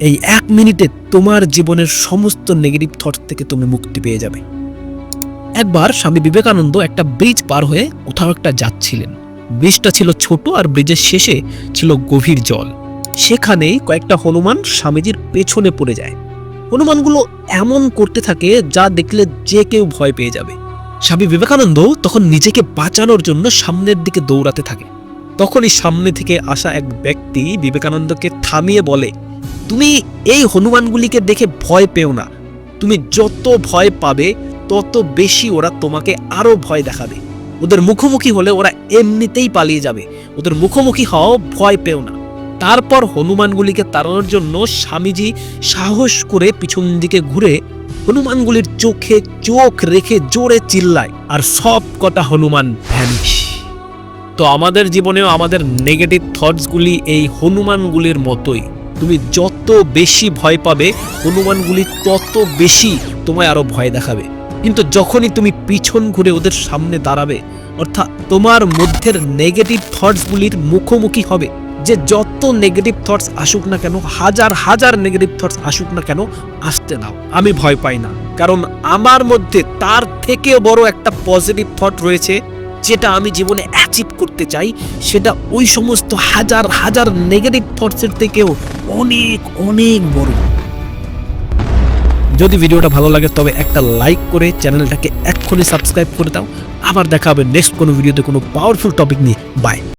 এই এক মিনিটে তোমার জীবনের সমস্ত নেগেটিভ থট থেকে তুমি মুক্তি পেয়ে যাবে। একবার স্বামী বিবেকানন্দ একটা ব্রিজ পার হয়ে কোথাও একটা যাচ্ছিলেন। ব্রিজটা ছিল ছোট আর ব্রিজের শেষে ছিল গভীর জল। সেখানেই কয়েকটা হনুমান স্বামীজির পেছনে পড়ে যায়। হনুমানগুলো এমন করতে থাকে যা দেখলে যে কেউ ভয় পেয়ে যাবে। স্বামী বিবেকানন্দ তখন নিজেকে বাঁচানোর জন্য সামনের দিকে দৌড়াতে থাকে। তখনই সামনে থেকে আসা এক ব্যক্তি বিবেকানন্দকে থামিয়ে বলে তুমি এই হনুমানগুলিকে দেখে ভয় পেও না। তুমি যত ভয় পাবে, তত বেশি ওরা তোমাকে আরও ভয় দেখাবে। ওদের মুখোমুখি হলে ওরা এমনিতেই পালিয়ে যাবে। ওদের মুখোমুখি হও ভয় পেও না। তারপর হনুমানগুলিকে তাড়ানোর জন্য স্বামীজি সাহস করে পিছন দিকে ঘুরে হনুমানগুলির চোখে চোখ রেখে জোরে চিল্লায়, আর সব কটা হনুমান ভ্যানিশ। তো আমাদের জীবনেও আমাদের নেগেটিভ থটসগুলি এই হনুমানগুলির মতোই। তুমি যত বেশি ভয় পাবে হনুমানগুলি তত বেশি তোমায় আরও ভয় দেখাবে। কিন্তু যখনই তুমি পিছন ঘুরে ওদের সামনে দাঁড়াবে, অর্থাৎ তোমার মধ্যের নেগেটিভ থটসগুলির মুখোমুখি হবে, যে যত নেগেটিভ থটস আসুক না কেন, হাজার হাজার নেগেটিভ থটস আসুক না কেন, আসতে দাও। আমি ভয় পাই না। কারণ আমার মধ্যে তার থেকেও বড় একটা পজিটিভ থট রয়েছে, যেটা আমি জীবনে অ্যাচিভ করতে চাই, সেটা ওই সমস্ত হাজার হাজার নেগেটিভ থটসের থেকেও অনেক অনেক বড়। যদি ভিডিওটা ভালো লাগে, তবে একটা লাইক করে চ্যানেলটাকে এক্ষুনি সাবস্ক্রাইব করে দাও। আবার দেখা হবে নেক্সট কোনো ভিডিওতে কোনো পাওয়ারফুল টপিক নিয়ে। বাই